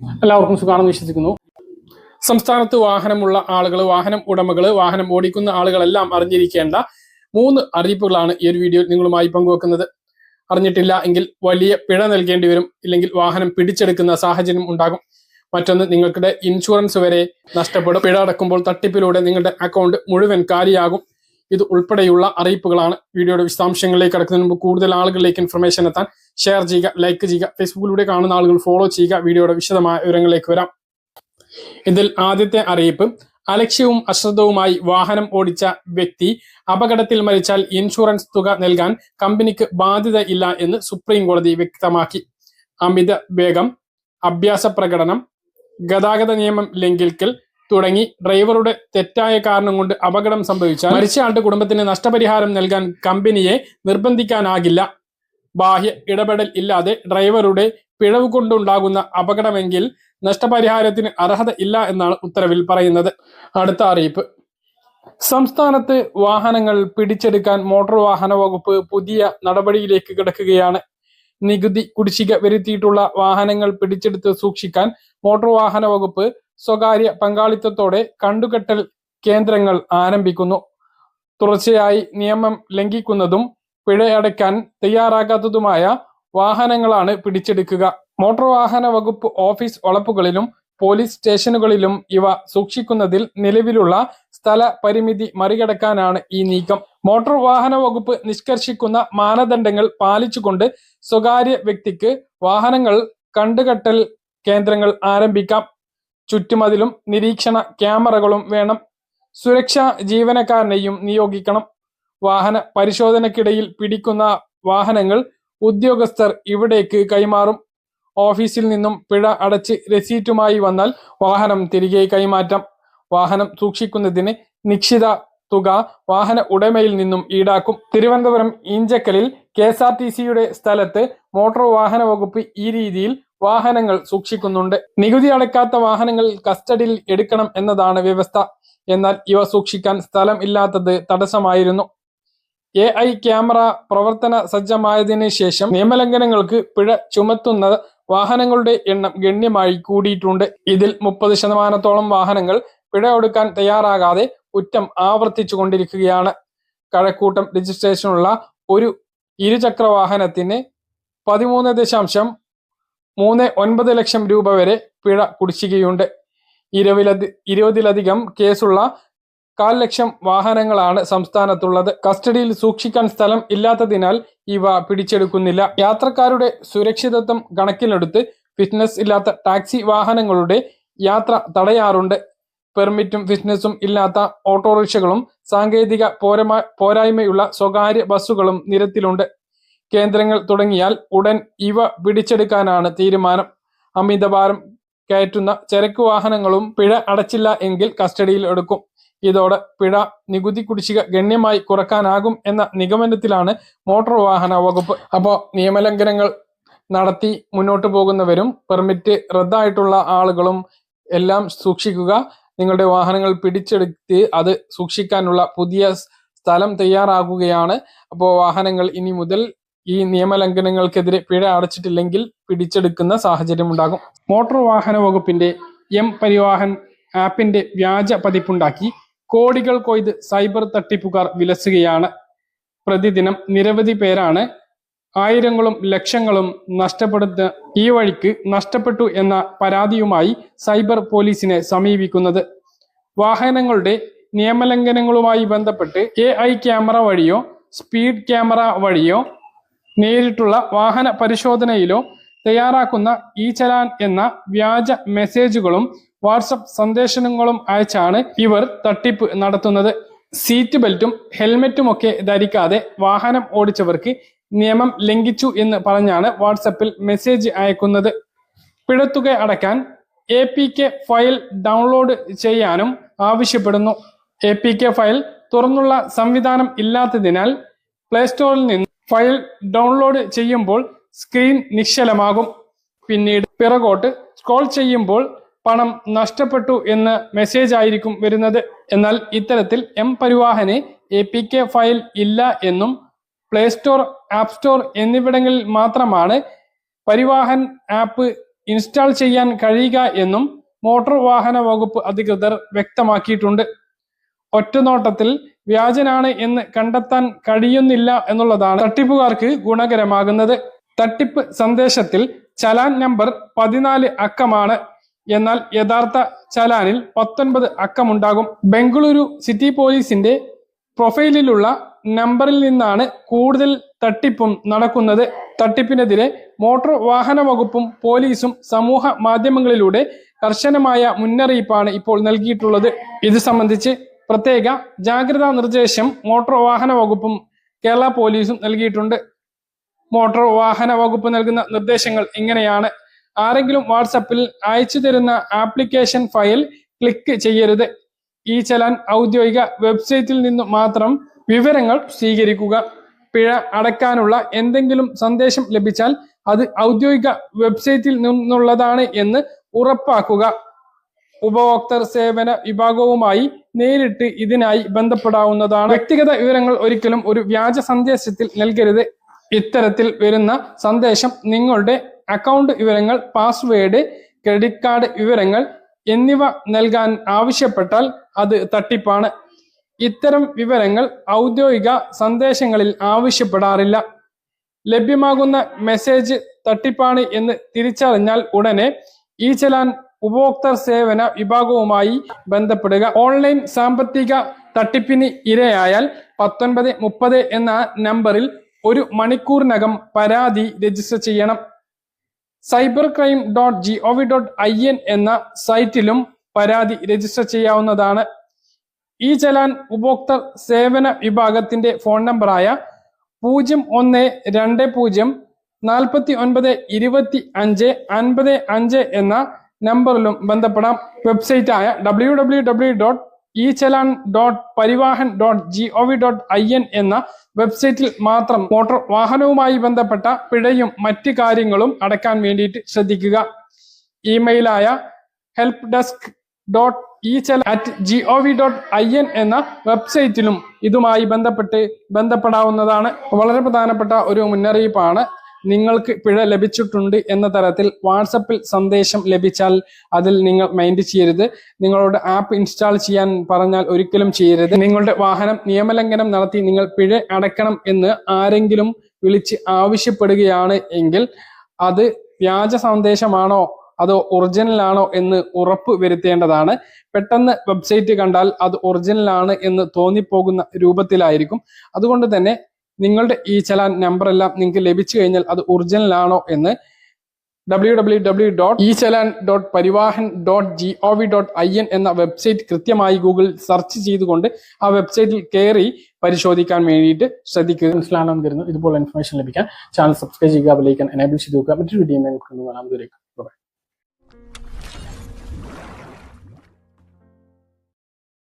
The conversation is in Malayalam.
എല്ലാവർക്കും സുഖാണെന്ന് വിശ്വസിക്കുന്നു. സംസ്ഥാനത്ത് വാഹനമുള്ള ആളുകൾ വാഹനം ഉടമകൾ വാഹനം ഓടിക്കുന്ന ആളുകളെല്ലാം അറിഞ്ഞിരിക്കേണ്ട മൂന്ന് അറിയിപ്പുകളാണ് ഈ ഒരു വീഡിയോയിൽ നിങ്ങളുമായി പങ്കുവെക്കുന്നത്. അറിഞ്ഞിട്ടില്ല എങ്കിൽ വലിയ പിഴ നൽകേണ്ടി വരും. ഇല്ലെങ്കിൽ വാഹനം പിടിച്ചെടുക്കുന്ന സാഹചര്യം ഉണ്ടാകും. മറ്റൊന്ന് നിങ്ങളുടെ ഇൻഷുറൻസ് വരെ നഷ്ടപ്പെടും. പിഴ അടക്കുമ്പോൾ തട്ടിപ്പിലൂടെ നിങ്ങളുടെ അക്കൗണ്ട് മുഴുവൻ കാലിയാകും. ഇത് ഉൾപ്പെടെയുള്ള അറിയിപ്പുകളാണ് വീഡിയോയുടെ വിശദാംശങ്ങളിലേക്ക് കടക്കുന്നതിന് മുമ്പ് കൂടുതൽ ആളുകളിലേക്ക് ഇൻഫർമേഷൻ എത്താൻ ഷെയർ ചെയ്യുക ലൈക്ക് ചെയ്യുക ഫേസ്ബുക്കിലൂടെ കാണുന്ന ആളുകൾ ഫോളോ ചെയ്യുക വീഡിയോയുടെ വിശദമായ വിവരങ്ങളിലേക്ക് വരാം. ഇതിൽ ആദ്യത്തെ അറിയിപ്പ് അലക്ഷ്യവും അശ്രദ്ധവുമായി വാഹനം ഓടിച്ച വ്യക്തി അപകടത്തിൽ മരിച്ചാൽ ഇൻഷുറൻസ് തുക നൽകാൻ കമ്പനിക്ക് ബാധ്യത ഇല്ല എന്ന് സുപ്രീം കോടതി വ്യക്തമാക്കി. അമിത വേഗം അഭ്യാസ പ്രകടനം ഗതാഗത നിയമം ലംഘിക്കൽ തുടങ്ങി ഡ്രൈവറുടെ തെറ്റായ കാരണം കൊണ്ട് അപകടം സംഭവിച്ചാൽ മരിച്ചയാളുടെ കുടുംബത്തിന് നഷ്ടപരിഹാരം നൽകാൻ കമ്പനിയെ നിർബന്ധിക്കാനാകില്ല. ബാഹ്യ ഇടപെടൽ ഇല്ലാതെ ഡ്രൈവറുടെ പിഴവ് കൊണ്ടുണ്ടാകുന്ന അപകടമെങ്കിൽ നഷ്ടപരിഹാരത്തിന് അർഹത ഇല്ല എന്നാണ് ഉത്തരവിൽ പറയുന്നത്. അടുത്ത അറിയിപ്പ്. സംസ്ഥാനത്ത് വാഹനങ്ങൾ പിടിച്ചെടുക്കാൻ മോട്ടോർ വാഹന വകുപ്പ് പുതിയ നടപടിയിലേക്ക് കിടക്കുകയാണ്. നികുതി കുടിശ്ശിക വരുത്തിയിട്ടുള്ള വാഹനങ്ങൾ പിടിച്ചെടുത്ത് സൂക്ഷിക്കാൻ മോട്ടോർ വാഹന വകുപ്പ് സ്വകാര്യ പങ്കാളിത്തത്തോടെ കണ്ടുകെട്ടൽ കേന്ദ്രങ്ങൾ ആരംഭിക്കുന്നു. തുടർച്ചയായി നിയമം ലംഘിക്കുന്നതും പിഴയടയ്ക്കാൻ തയ്യാറാകാത്തതുമായ വാഹനങ്ങളാണ് പിടിച്ചെടുക്കുക. മോട്ടോർ വാഹന വകുപ്പ് ഓഫീസ് വളപ്പുകളിലും പോലീസ് സ്റ്റേഷനുകളിലും ഇവ സൂക്ഷിക്കുന്നതിൽ നിലവിലുള്ള സ്ഥല പരിമിതി മറികടക്കാനാണ് ഈ നീക്കം. മോട്ടോർ വാഹന വകുപ്പ് നിഷ്കർഷിക്കുന്ന മാനദണ്ഡങ്ങൾ പാലിച്ചുകൊണ്ട് സ്വകാര്യ വ്യക്തിക്ക് വാഹനങ്ങൾ കണ്ടുകെട്ടൽ കേന്ദ്രങ്ങൾ ആരംഭിക്കാം. ചുറ്റുമതിലും നിരീക്ഷണ ക്യാമറകളും വേണം. സുരക്ഷാ ജീവനക്കാരനെയും നിയോഗിക്കണം. വാഹന പരിശോധനക്കിടയിൽ പിടിക്കുന്ന വാഹനങ്ങൾ ഉദ്യോഗസ്ഥർ ഇവിടേക്ക് കൈമാറും. ഓഫീസിൽ നിന്നും പിഴ അടച്ച് രസീറ്റുമായി വന്നാൽ വാഹനം തിരികെ കൈമാറ്റാം. വാഹനം സൂക്ഷിക്കുന്നതിന് നിശ്ചിത തുക വാഹന ഉടമയിൽ നിന്നും ഈടാക്കും. തിരുവനന്തപുരം ഈഞ്ചക്കലിൽ കെ എസ് ആർ ടി സിയുടെ സ്ഥലത്ത് മോട്ടോർ വാഹന വകുപ്പ് ഈ രീതിയിൽ വാഹനങ്ങൾ സൂക്ഷിക്കുന്നുണ്ട്. നികുതി അടയ്ക്കാത്ത വാഹനങ്ങൾ കസ്റ്റഡിയിൽ എടുക്കണം എന്നതാണ് വ്യവസ്ഥ. എന്നാൽ ഇവ സൂക്ഷിക്കാൻ സ്ഥലം ഇല്ലാത്തത് തടസ്സമായിരുന്നു. എ ഐ ക്യാമറ പ്രവർത്തന സജ്ജമായതിനു ശേഷം നിയമലംഘനങ്ങൾക്ക് പിഴ ചുമത്തുന്ന വാഹനങ്ങളുടെ എണ്ണം ഗണ്യമായി കൂടിയിട്ടുണ്ട്. ഇതിൽ മുപ്പത് ശതമാനത്തോളം വാഹനങ്ങൾ പിഴ ഒടുക്കാൻ തയ്യാറാകാതെ കുറ്റം ആവർത്തിച്ചു കൊണ്ടിരിക്കുകയാണ്. കഴക്കൂട്ടം രജിസ്ട്രേഷനുള്ള ഒരു ഇരുചക്ര വാഹനത്തിന് പതിമൂന്ന് ദശാംശം മൂന്ന് ഒൻപത് ലക്ഷം രൂപ വരെ പിഴ കുടിശ്ശികയുണ്ട്. ഇരുപതിലധി ഇരുപതിലധികം കേസുള്ള കാൽ ലക്ഷം വാഹനങ്ങളാണ് സംസ്ഥാനത്തുള്ളത്. കസ്റ്റഡിയിൽ സൂക്ഷിക്കാൻ സ്ഥലം ഇല്ലാത്തതിനാൽ ഇവ പിടിച്ചെടുക്കുന്നില്ല. യാത്രക്കാരുടെ സുരക്ഷിതത്വം കണക്കിലെടുത്ത് ഫിറ്റ്നസ് ഇല്ലാത്ത ടാക്സി വാഹനങ്ങളുടെ യാത്ര തടയാറുണ്ട്. പെർമിറ്റും ഫിറ്റ്നസും ഇല്ലാത്ത ഓട്ടോറിക്ഷകളും സാങ്കേതിക പോരമ പോരായ്മയുള്ള സ്വകാര്യ ബസ്സുകളും നിരത്തിലുണ്ട്. കേന്ദ്രങ്ങൾ തുടങ്ങിയാൽ ഉടൻ ഇവ പിടിച്ചെടുക്കാനാണ് തീരുമാനം. അമിതഭാരം കയറ്റുന്ന ചരക്ക് വാഹനങ്ങളും പിഴ അടച്ചില്ല എങ്കിൽ കസ്റ്റഡിയിൽ എടുക്കും. ഇതോടെ പിഴ നികുതി കുടിശ്ശിക ഗണ്യമായി കുറക്കാനാകും എന്ന നിഗമനത്തിലാണ് മോട്ടോർ വാഹന വകുപ്പ്. അപ്പോൾ നിയമലംഘനങ്ങൾ നടത്തി മുന്നോട്ട് പോകുന്നവരും പെർമിറ്റ് റദ്ദായിട്ടുള്ള ആളുകളും എല്ലാം സൂക്ഷിക്കുക. നിങ്ങളുടെ വാഹനങ്ങൾ പിടിച്ചെടുത്ത് അത് സൂക്ഷിക്കാനുള്ള പുതിയ സ്ഥലം തയ്യാറാകുകയാണ്. അപ്പോൾ വാഹനങ്ങൾ ഇനി മുതൽ ഈ നിയമലംഘനങ്ങൾക്കെതിരെ പിഴ അടച്ചിട്ടില്ലെങ്കിൽ പിടിച്ചെടുക്കുന്ന സാഹചര്യം ഉണ്ടാകും മോട്ടോർ വാഹന വകുപ്പിന്റെ എം പരിവാഹൻ ആപ്പിന്റെ വ്യാജ പതിപ്പുണ്ടാക്കി കോടികൾ കൊയ്ത് സൈബർ തട്ടിപ്പുകാർ വിലസുകയാണ്. പ്രതിദിനം നിരവധി പേരാണ് ആയിരങ്ങളും ലക്ഷങ്ങളും നഷ്ടപ്പെടുത്ത ഈ വഴിക്ക് നഷ്ടപ്പെട്ടു എന്ന പരാതിയുമായി സൈബർ പോലീസിനെ സമീപിക്കുന്നത്. വാഹനങ്ങളുടെ നിയമലംഘനങ്ങളുമായി ബന്ധപ്പെട്ട് എ ഐ ക്യാമറ വഴിയോ സ്പീഡ് ക്യാമറ വഴിയോ നേരിട്ടുള്ള വാഹന പരിശോധനയിലോ തയ്യാറാക്കുന്ന ഈ ചലാൻ എന്ന വ്യാജ മെസ്സേജുകളും വാട്സപ്പ് സന്ദേശങ്ങളും അയച്ചാണ് ഇവർ തട്ടിപ്പ് നടത്തുന്നത്. സീറ്റ് ബെൽറ്റും ഹെൽമെറ്റുമൊക്കെ ധരിക്കാതെ വാഹനം ഓടിച്ചവർക്ക് നിയമം ലംഘിച്ചു എന്ന് പറഞ്ഞാണ് വാട്സപ്പിൽ മെസ്സേജ് അയക്കുന്നത്. പിഴത്തുക അടയ്ക്കാൻ A P K file download ചെയ്യാനും ആവശ്യപ്പെടുന്നു. എ പി കെ ഫയൽ തുറന്നുള്ള സംവിധാനം ഇല്ലാത്തതിനാൽ പ്ലേ സ്റ്റോറിൽ നിന്ന് ഫയൽ ഡൗൺലോഡ് ചെയ്യുമ്പോൾ സ്ക്രീൻ നിശ്ചലമാകും. പിന്നീട് പിറകോട്ട് സ്ക്രോൾ ചെയ്യുമ്പോൾ പണം നഷ്ടപ്പെട്ടു എന്ന് മെസ്സേജ് ആയിരിക്കും വരുന്നത്. എന്നാൽ ഇത്തരത്തിൽ M Parivahan A P K file ഇല്ല എന്നും പ്ലേ സ്റ്റോർ ആപ്പ് സ്റ്റോർ എന്നിവിടങ്ങളിൽ മാത്രമാണ് പരിവാഹൻ ആപ്പ് ഇൻസ്റ്റാൾ ചെയ്യാൻ കഴിയുക എന്നും മോട്ടോർ വാഹന വകുപ്പ് അധികൃതർ വ്യക്തമാക്കിയിട്ടുണ്ട്. ഒറ്റനോട്ടത്തിൽ വ്യാജനാണ് എന്ന് കണ്ടെത്താൻ കഴിയുന്നില്ല എന്നുള്ളതാണ് തട്ടിപ്പുകാർക്ക് ഗുണകരമാകുന്നത്. തട്ടിപ്പ് സന്ദേശത്തിൽ ചലാൻ നമ്പർ പതിനാല് അക്കമാണ്. എന്നാൽ യഥാർത്ഥ ചലാനിൽ പത്തൊൻപത് അക്കമുണ്ടാകും. ബംഗളൂരു സിറ്റി പോലീസിന്റെ പ്രൊഫൈലിലുള്ള നമ്പറിൽ നിന്നാണ് കൂടുതൽ തട്ടിപ്പും നടക്കുന്നത്. തട്ടിപ്പിനെതിരെ മോട്ടോർ വാഹന വകുപ്പും പോലീസും സമൂഹ മാധ്യമങ്ങളിലൂടെ കർശനമായ മുന്നറിയിപ്പാണ് ഇപ്പോൾ നൽകിയിട്ടുള്ളത്. ഇത് സംബന്ധിച്ച് പ്രത്യേക ജാഗ്രതാ നിർദ്ദേശം മോട്ടോർ വാഹന വകുപ്പും കേരള പോലീസും നൽകിയിട്ടുണ്ട്. മോട്ടോർ വാഹന വകുപ്പ് നൽകുന്ന നിർദ്ദേശങ്ങൾ ഇങ്ങനെയാണ്. ആരെങ്കിലും വാട്സപ്പിൽ അയച്ചു തരുന്ന ആപ്ലിക്കേഷൻ ഫയൽ ക്ലിക്ക് ചെയ്യരുത്. ഈ ചലാൻ ഔദ്യോഗിക വെബ്സൈറ്റിൽ നിന്ന് മാത്രം വിവരങ്ങൾ സ്വീകരിക്കുക. പിഴ അടക്കാനുള്ള എന്തെങ്കിലും സന്ദേശം ലഭിച്ചാൽ അത് ഔദ്യോഗിക വെബ്സൈറ്റിൽ നിന്നുള്ളതാണ് എന്ന് ഉറപ്പാക്കുക. ഉപഭോക്തൃ സേവന വിഭാഗവുമായി നേരിട്ട് ഇതിനായി ബന്ധപ്പെടാവുന്നതാണ്. വ്യക്തിഗത വിവരങ്ങൾ ഒരിക്കലും ഒരു വ്യാജ സന്ദേശത്തിൽ നൽകരുത്. ഇത്തരത്തിൽ വരുന്ന സന്ദേശം നിങ്ങളുടെ അക്കൗണ്ട് വിവരങ്ങൾ പാസ്വേഡ് ക്രെഡിറ്റ് കാർഡ് വിവരങ്ങൾ എന്നിവ നൽകാൻ ആവശ്യപ്പെട്ടാൽ അത് തട്ടിപ്പാണ്. ഇത്തരം വിവരങ്ങൾ ഔദ്യോഗിക സന്ദേശങ്ങളിൽ ആവശ്യപ്പെടാറില്ല. ലഭ്യമാകുന്ന മെസ്സേജ് തട്ടിപ്പാണ് എന്ന് തിരിച്ചറിഞ്ഞാൽ ഉടനെ ഈ ചലാൻ ഉപഭോക്തൃ സേവന വിഭാഗവുമായി ബന്ധപ്പെടുക. ഓൺലൈൻ സാമ്പത്തിക തട്ടിപ്പിന് ഇരയായാൽ പത്തൊൻപത് മുപ്പത് എന്ന നമ്പറിൽ ഒരു മണിക്കൂറിനകം പരാതി രജിസ്റ്റർ ചെയ്യണം. Cyber crime dot G O V dot I N എന്ന സൈറ്റിലും പരാതി രജിസ്റ്റർ ചെയ്യാവുന്നതാണ്. ഈ ചലാൻ ഉപഭോക്തൃ സേവന വിഭാഗത്തിന്റെ ഫോൺ നമ്പറായ പൂജ്യം ഒന്ന് രണ്ട് പൂജ്യം നാൽപ്പത്തി ഒൻപത് ഇരുപത്തി അഞ്ച് അൻപത് അഞ്ച് എന്ന നമ്പറിലും ബന്ധപ്പെടാം. വെബ്സൈറ്റായ W W W dot E challan dot Parivahan dot G O V dot I N എന്ന വെബ്സൈറ്റിൽ മാത്രം മോട്ടോർ വാഹനവുമായി ബന്ധപ്പെട്ട പിഴയും മറ്റ് കാര്യങ്ങളും അടക്കാൻ വേണ്ടിയിട്ട് ശ്രദ്ധിക്കുക. ഇമെയിലായ help desk dot E challan at G O V dot I N എന്ന വെബ്സൈറ്റിലും ഇതുമായി ബന്ധപ്പെട്ട് ബന്ധപ്പെടാവുന്നതാണ് വളരെ പ്രധാനപ്പെട്ട ഒരു മുന്നറിയിപ്പാണ്. നിങ്ങൾക്ക് പിഴ ലഭിച്ചിട്ടുണ്ട് എന്ന തരത്തിൽ വാട്സപ്പിൽ സന്ദേശം ലഭിച്ചാൽ അതിൽ നിങ്ങൾ മൈൻഡ് ചെയ്യരുത്. നിങ്ങളോട് ആപ്പ് ഇൻസ്റ്റാൾ ചെയ്യാൻ പറഞ്ഞാൽ ഒരിക്കലും ചെയ്യരുത്. നിങ്ങളുടെ വാഹനം നിയമലംഘനം നടത്തി നിങ്ങൾ പിഴ അടയ്ക്കണം എന്ന് ആരെങ്കിലും വിളിച്ച് ആവശ്യപ്പെടുകയാണ് എങ്കിൽ അത് വ്യാജ സന്ദേശമാണോ അതോ ഒറിജിനൽ ആണോ എന്ന് ഉറപ്പ് വരുത്തേണ്ടതാണ്. പെട്ടെന്ന് വെബ്സൈറ്റ് കണ്ടാൽ അത് ഒറിജിനൽ ആണ് എന്ന് തോന്നിപ്പോകുന്ന രൂപത്തിലായിരിക്കും. അതുകൊണ്ട് തന്നെ നിങ്ങളുടെ ഈ ചലാൻ നമ്പർ എല്ലാം നിങ്ങൾക്ക് ലഭിച്ചു കഴിഞ്ഞാൽ അത് ഒറിജിനൽ ആണോ എന്ന് W W W dot E challan dot Parivahan dot G O V dot I N എന്ന വെബ്സൈറ്റ് കൃത്യമായി ഗൂഗിൾ സെർച്ച് ചെയ്തുകൊണ്ട് ആ വെബ്സൈറ്റിൽ കയറി പരിശോധിക്കാൻ വേണ്ടിയിട്ട് ശ്രദ്ധിക്കുക. മനസ്സിലാണെന്ന് കരുതുന്നു. ഇതുപോലെ ഇൻഫർമേഷൻ ലഭിക്കാൻ. ചാനൽ സബ്സ്ക്രൈബ് ചെയ്യുക ബെലൈക്കൻ എനേബിൾ ചെയ്ത് നോക്കുക മറ്റൊരു വീഡിയോ കാണാൻ ദൂരേക്ക്